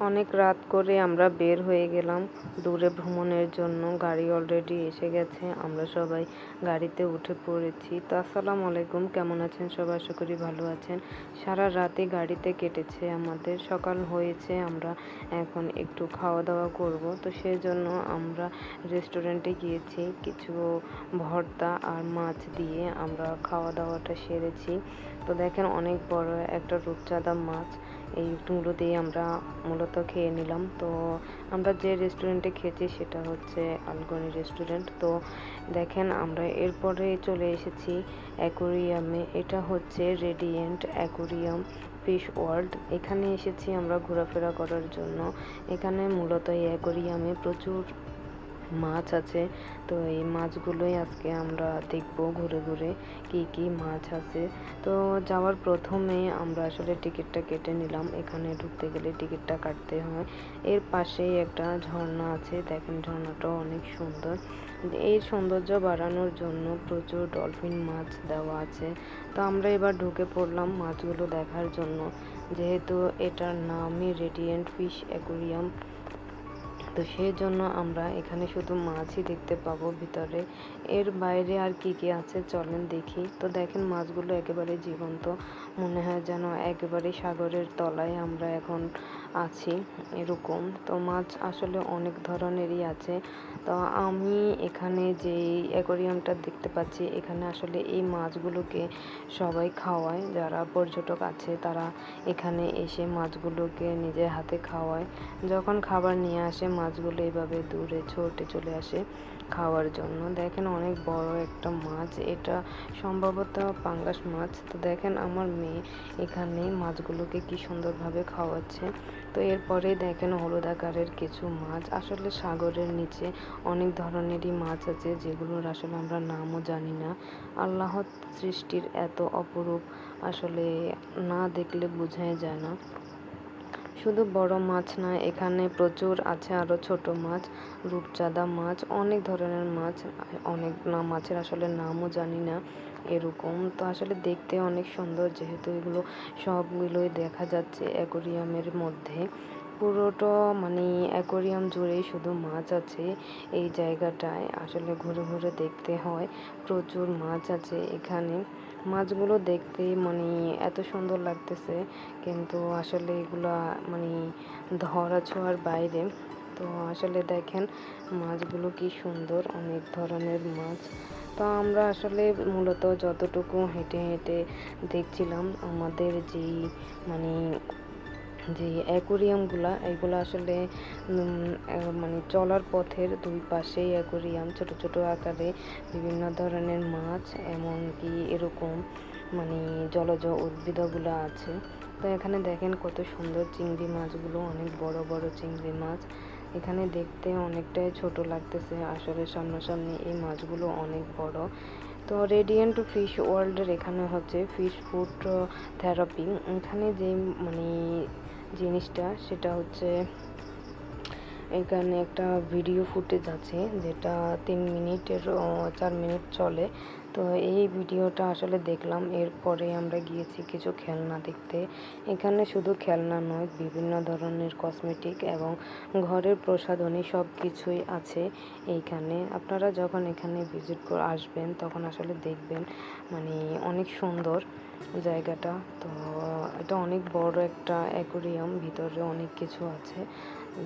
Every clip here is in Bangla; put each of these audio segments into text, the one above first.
অনেক রাত করে আমরা বের হয়ে গেলাম। দূরে ভ্রমণের জন্য গাড়ি অলরেডি এসে গেছে। আমরা সবাই গাড়িতে উঠে পড়েছি। তো আসসালামু আলাইকুম, কেমন আছেন সবাই? আশা করি ভালো আছেন। সারা রাতে গাড়িতে কেটেছে আমাদের। সকাল হয়েছে, আমরা এখন একটু খাওয়া দাওয়া করব। তো সেই জন্য আমরা রেস্টুরেন্টে গিয়েছি। কিছু ভর্তা আর মাছ দিয়ে আমরা খাওয়া দাওয়াটা সেরেছি। তো দেখেন অনেক বড় একটা রূপচাঁদা মাছ। এই টুকরো দিয়ে আমরা মূলত খেয়ে নিলাম। তো আমরা যে রেস্টুরেন্টে খেয়েছি সেটা হচ্ছে আলগনি রেস্টুরেন্ট তো দেখেন আমরা এরপরে চলে এসেছি অ্যাকোরিয়ামে। এটা হচ্ছে রেডিয়েন্ট অ্যাকোরিয়াম ফিশ ওয়ার্ল্ড এখানে এসেছি আমরা ঘোরাফেরা করার জন্য। এখানে মূলত এই অ্যাকোরিয়ামে প্রচুর মাছ আছে। তো এই মাছগুলোই আজকে আমরা দেখব ঘুরে ঘুরে কি কি মাছ আছে। তো যাওয়ার প্রথমে আমরা আসলে টিকিটটা কেটে নিলাম। এখানে ঢুকতে গেলে টিকিটটা কাটতে হয়। এর পাশেই একটা ঝর্ণা আছে। দেখেন ঝর্ণাটাও অনেক সুন্দর। এই সৌন্দর্য বাড়ানোর জন্য প্রচুর ডলফিন মাছ দেওয়া আছে। তো আমরা এবার ঢুকে পড়লাম মাছগুলো দেখার জন্য। যেহেতু এটার নামই রেডিয়েন্ট ফিশ অ্যাকোরিয়াম। তো সেই জন্য আমরা এখানে শুধু মাছই দেখতে পাবো ভিতরে। এর বাইরে আর কি কি আছে চলেন দেখি। তো দেখেন মাছগুলো একেবারে জীবন্ত। মনে হয় যেন একেবারে সাগরের তলায় আমরা এখন আছি, এরকম। তো মাছ আসলে অনেক ধরনেরই আছে। তো আমি এখানে যে অ্যাকোরিয়ামটা দেখতে পাচ্ছি, এখানে আসলে এই মাছগুলোকে সবাই খাওয়ায়। যারা পর্যটক আছে, তারা এখানে এসে মাছগুলোকে নিজের হাতে খাওয়ায়। যখন খাবার নিয়ে আসে, মাছগুলো এভাবে দূরে ছোটে চলে আসে। খাওয়ার জন্য। দেখেন অনেক বড় একটা মাছ। এটা সম্ভবত পাঙ্গাস মাছ। তো দেখেন আমার মেয়ে এখানে মাছগুলোকে কি সুন্দরভাবে খাওয়াচ্ছে। তো এরপরে দেখেন হলুদ আকারের কিছু মাছ। আসলে সাগরের নিচে অনেক ধরনেরই মাছ আছে, যেগুলোর আসলে আমরা নামও জানি না। আল্লাহ সৃষ্টির এত অপরূপ আসলে না দেখলে বোঝাই যায় না। শুধু বড় মাছ না এখানে প্রচুর আছে আরও ছোট মাছ, রূপচাঁদা মাছ, অনেক ধরনের মাছ, অনেক না, মাছের আসলে নামও জানি না এরকম। তো আসলে দেখতে অনেক সুন্দর যেহেতু এগুলো সবগুলোই দেখা যাচ্ছে অ্যাকোরিয়ামের মধ্যে। পুরোটা মানে অ্যাকোরিয়াম জুড়েই শুধু মাছ আছে এই জায়গাটায়। আসলে ঘুরে ঘুরে দেখতে হয়, প্রচুর মাছ আছে এখানে। মাছগুলো দেখতে মানে এত সুন্দর লাগতেছে, কিন্তু আসলে এগুলো মানে ধরা ছোঁয়ার বাইরে। তো আসলে দেখেন মাছগুলো কি সুন্দর, অনেক ধরনের মাছ। তো আমরা আসলে মূলত যতটুকু হেঁটে হেঁটে দেখছিলাম, আমাদের যেই মানে যে অ্যাকোরিয়ামগুলা, এগুলো আসলে মানে চলার পথের দুই পাশেই অ্যাকোরিয়াম, ছোট ছোট আকারে বিভিন্ন ধরনের মাছ এমনকি এরকম মানে জলজ উদ্ভিদগুলো আছে। তো এখানে দেখেন কত সুন্দর চিংড়ি মাছগুলো, অনেক বড় বড় চিংড়ি মাছ। এখানে দেখতে অনেকটাই ছোট লাগতেছে, আসলে সামনাসামনি এই মাছগুলো অনেক বড়। তো রেডিয়েন্ট ফিশ ওয়ার্ল্ডের এখানে হচ্ছে ফিশ ফুড থেরাপি। এখানে যে মানে জিনিসটা সেটা হচ্ছে এখানে একটা ভিডিও ফুটেজ আছে যেটা তিন মিনিটের চার মিনিট চলে। তো এই ভিডিওটা আসলে দেখলাম। এরপরে আমরা গিয়েছি কিছু খেলনা দেখতে। এখানে শুধু খেলনা নয়, বিভিন্ন ধরনের কসমেটিক এবং ঘরের প্রসাধনী সব কিছুই আছে এইখানে। আপনারা যখন এখানে ভিজিট করে আসবেন, তখন আসলে দেখবেন মানে অনেক সুন্দর জায়গাটা। তো এটা অনেক বড় একটা অ্যাকোরিয়াম ভিতরে অনেক কিছু আছে।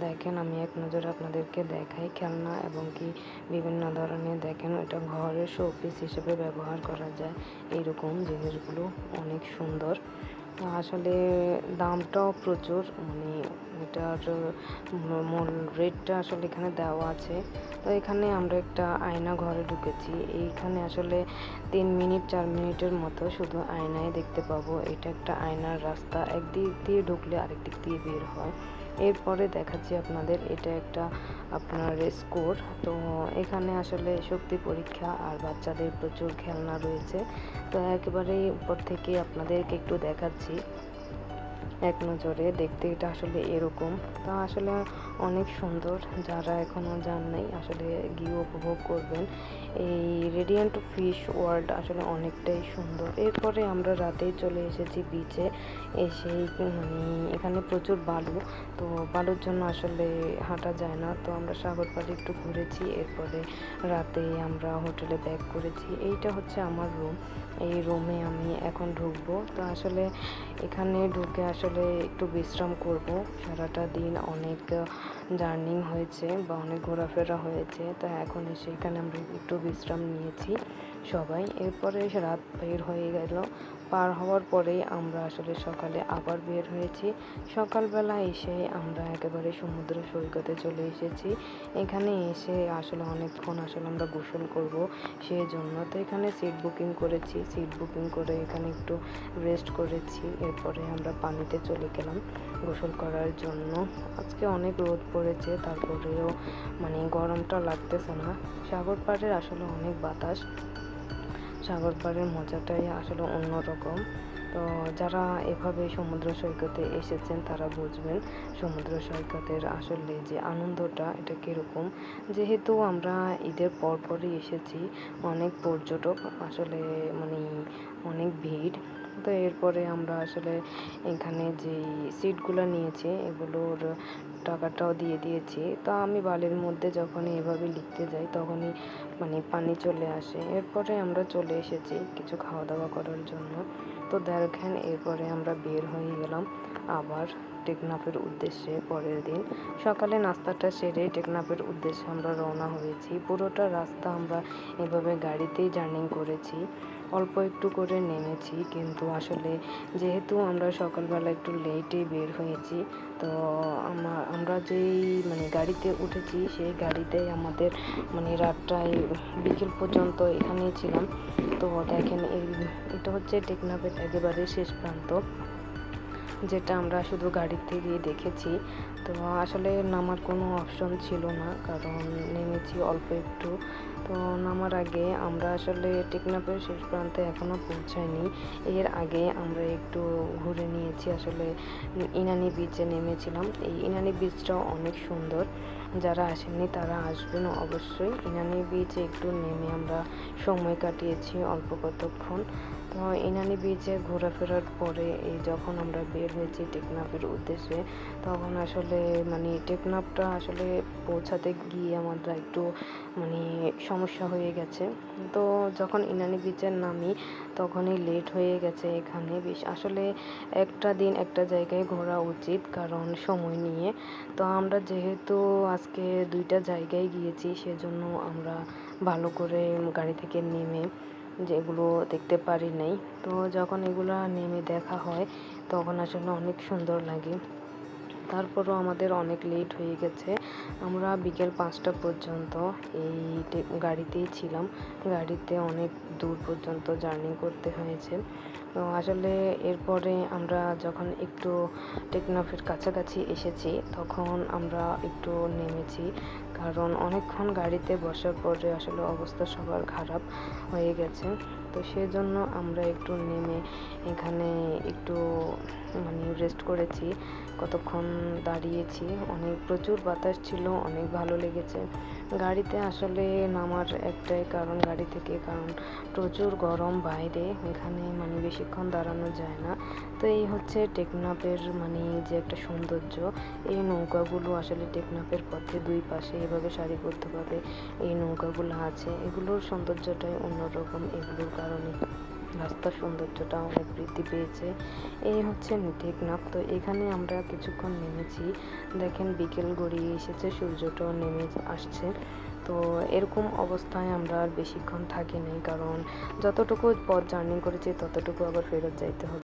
দেখেন, আমি এক নজর আপনাদেরকে দেখাই খেলনা এবং কি বিভিন্ন ধরনের, দেখেন এটা ঘরের শোপিস হিসেবে ব্যবহার করা যায়। এইরকম জিনিসগুলো অনেক সুন্দর। আসলে দামটাও প্রচুর মানে এটার মূল রেটটা আসলে এখানে দেওয়া আছে। তো এখানে আমরা একটা আয়না ঘরে ঢুকেছি। এইখানে আসলে তিন মিনিট, চার মিনিটের মতো শুধু আয়নায় দেখতে পাবো। এটা একটা আয়নার রাস্তা। একদিক দিয়ে ঢুকলে আরেক দিক দিয়ে বের হয়। এরপরে দেখাচ্ছি আপনাদের এটা একটা আপনার স্কোর তো এখানে আসলে শক্তি পরীক্ষা আর বাচ্চাদের প্রচুর খেলনা রয়েছে। তো একেবারে উপর থেকে আপনাদেরকে একটু দেখাচ্ছি। এক নজরে দেখতে এটা আসলে এরকম। তা আসলে অনেক সুন্দর, যারা এখনও যান নাই, আসলে গিয়ে উপভোগ করবেন। এই রেডিয়ান্ট ফিশ ওয়ার্ল্ড আসলে অনেকটাই সুন্দর। এরপরে আমরা রাতেই চলে এসেছি বিচে এসেই মানে এখানে প্রচুর বালু, তো বালুর জন্য আসলে হাঁটা যায় না। তো আমরা সাগর পাড়ে একটু ঘুরেছি, এরপরে রাতে আমরা হোটেলে ব্যাক করেছি। এইটা হচ্ছে আমার রুম এই রুমে আমি এখন ঢুকবো। তো আসলে এখানে ঢুকে আসলে একটু বিশ্রাম করব। সারাটা দিন অনেক জার্নিং হয়েছে বা অনেক ঘোরাফেরা হয়েছে, তো এখন এসে এখানে আমরা একটু বিশ্রাম নিয়েছি সবাই। এরপরে রাত বের হয়ে গেল। পার হওয়ার পরেই আমরা আসলে সকালে আবার বের হয়েছি। সকালবেলা এসে আমরা একেবারে সমুদ্র সৈকতে চলে এসেছি। এখানে এসে আসলে অনেকক্ষণ আসলে আমরা গোসল করব সেই জন্য তো এখানে সিট বুকিং করেছি। সিট বুকিং করে এখানে একটু রেস্ট করেছি। এরপরে আমরা পানিতে চলে গেলাম গোসল করার জন্য। আজকে অনেক রোদ পড়েছে, তারপরেও মানে গরমটা লাগতেছে না। সাগর পাড়ের আসলে অনেক বাতাস। সাগর পাড়ের মজাটাই আসলে অন্যরকম। তো যারা এভাবে সমুদ্র সৈকতে এসেছেন, তারা বুঝবেন সমুদ্র সৈকতের আসলে যে আনন্দটা, এটা কীরকম। যেহেতু আমরা ঈদের পরপরই এসেছি, অনেক পর্যটক আসলে মানে অনেক ভিড়। তো এরপরে আমরা আসলে এখানে যে সিটগুলো নিয়েছি, এগুলোর টাকাটাও দিয়ে দিয়েছি। তো আমি বালির মধ্যে যখনই এভাবে লিখতে যাই, তখনই মানে পানি চলে আসে। এরপরে আমরা চলে এসেছি কিছু খাওয়া দাওয়া করার জন্য। তো দেখেন, এরপরে আমরা বের হয়ে গেলাম আবার টেকনাফের উদ্দেশ্যে পরের দিন সকালে নাস্তাটা সেরে টেকনাফের উদ্দেশ্যে আমরা রওনা হয়েছি। পুরোটা রাস্তা আমরা এভাবে গাড়িতেই জার্নি করেছি। অল্প একটু করে নেমেছি, কিন্তু আসলে যেহেতু আমরা সকালবেলা একটু লেটে বের হয়েছি, তো আমার আমরা যেই মানে গাড়িতে উঠেছি, সেই গাড়িতেই আমাদের মানে রাতটায় বিকেল পর্যন্ত এখানেই ছিলাম। তো দেখেন এই, এটা হচ্ছে টেকনাফের একেবারে শেষ প্রান্ত। যেটা আমরা শুধু গাড়িতে গিয়ে দেখেছি। তো আসলে নামার কোনো অপশন ছিল না, কারণ নেমেছি অল্প একটু। তো নামার আগে আমরা আসলে টেকনাফের শেষ প্রান্তে এখনও পৌঁছাইনি এর আগে আমরা একটু ঘুরে নিয়েছি আসলে ইনানি বিচে নেমেছিলাম। এই ইনানি বিচটাও অনেক সুন্দর। যারা আসেননি তারা আসবেন অবশ্যই। ইনানি বিচে একটু নেমে আমরা সময় কাটিয়েছি অল্প কতক্ষণ। তো ইনানি বিচে ঘোরাফেরার পরে এই যখন আমরা বের হয়েছি টেকনাফের উদ্দেশ্যে, তখন আসলে মানে টেকনাফটা আসলে পৌঁছাতে গিয়ে আমাদের একটু মানে সমস্যা হয়ে গেছে। তো যখন ইনানি বিচের নামি, তখনই লেট হয়ে গেছে এখানে। বেশ আসলে একটা দিন একটা জায়গায় ঘোরা উচিত কারণ সময় নিয়ে। তো আমরা যেহেতু আজকে দুইটা জায়গায় গিয়েছি, সেজন্য আমরা ভালো করে গাড়ি থেকে নেমে যেগুলো দেখতে পারি নাই। তো যখন এগুলো নেমে দেখা হয়, তখন আসলে অনেক সুন্দর লাগে। তারপরও আমাদের অনেক লেট হয়ে গেছে। আমরা বিকেল পাঁচটা পর্যন্ত এই গাড়িতেই ছিলাম। গাড়িতে অনেক দূর পর্যন্ত জার্নি করতে হয়েছে। তো আসলে এরপরে আমরা যখন একটু টেকনাফের কাছাকাছি এসেছি, তখন আমরা একটু নেমেছি। কারণ অনেকক্ষণ গাড়িতে বসার পরে আসলে অবস্থা সবার খারাপ হয়ে গেছে। তো সেজন্য আমরা একটু নেমে এখানে একটু মানে রেস্ট করেছি। কতক্ষণ দাঁড়িয়েছি? অনেক প্রচুর বাতাস ছিল, অনেক ভালো লেগেছে। গাড়িতে আসলে নামার একটাই কারণ গাড়ি থেকে, কারণ প্রচুর গরম বাইরে, এখানে মানে বেশিক্ষণ দাঁড়ানো যায় না। তো এই হচ্ছে টেকনাপের মানে যে একটা সৌন্দর্য, এই নৌকাগুলো আসলে টেকনাপের পথে দুই পাশে এভাবে সারিবদ্ধভাবে এই নৌকাগুলো আছে। এগুলোর সৌন্দর্যটাই অন্যরকম, এগুলোর কারণে রাস্তার সৌন্দর্যটা অনেক বৃদ্ধি পেয়েছে। এই হচ্ছে টেকনাফ তো এখানে আমরা কিছুক্ষণ নেমেছি। দেখেন বিকেল গড়িয়ে এসেছে, সূর্যটাও নেমে আসছে। তো এরকম অবস্থায় আমরা আর বেশিক্ষণ থাকি নাই, কারণ যতটুকু পথ জার্নি করেছি, ততটুকু আবার ফেরত যাইতে হবে।